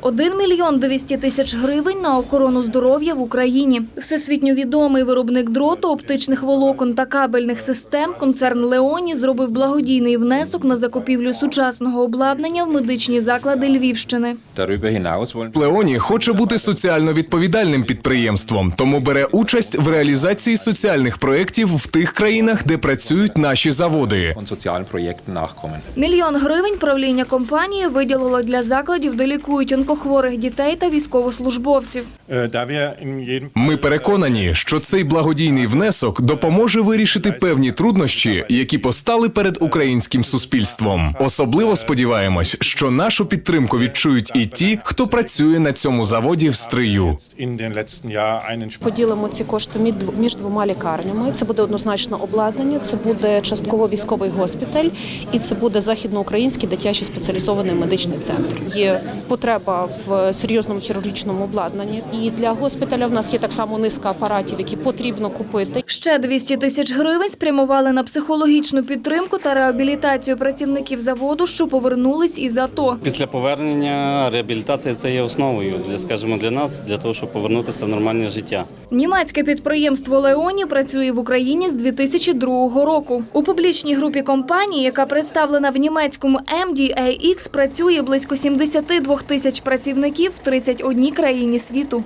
1 мільйон 200 тисяч гривень на охорону здоров'я в Україні. Всесвітньо відомий виробник дроту, оптичних волокон та кабельних систем концерн Леоні зробив благодійний внесок на закупівлю сучасного обладнання в медичні заклади Львівщини. Плеоні хоче бути соціально відповідальним підприємством, тому бере участь в реалізації соціальних проєктів в тих країнах, де працюють наші заводи. Мільйон гривень правління компанії виділило для закладів, де лікують онкохворих дітей та військовослужбовців. Jedem Ми переконані, що цей благодійний внесок допоможе вирішити певні труднощі, які постали перед українським суспільством. Особливо сподіваємось, що нашу підтримку відчують і ті, хто працює на цьому заводі в стрию. Поділимо ці кошти між двома лікарнями. Це буде однозначно обладнання, це буде частково військовий госпіталь і це буде західноукраїнський дитячий спеціалізований медичний центр. Є потреба в серйозному хірургічному обладнанні. І для госпіталя в нас є так само низка апаратів, які потрібно купити. Ще 200 тисяч гривень спрямували на психологічну підтримку та реабілітацію працівників заводу, що повернулись із АТО. Після повернення реабілітація це є основою для, скажімо, для нас, для того, щоб повернутися в нормальне життя. Німецьке підприємство Леоні працює в Україні з 2002 року. У публічній групі компаній, яка представлена в німецькому MDAX, працює близько 72 тисяч працівників в 31 країні світу.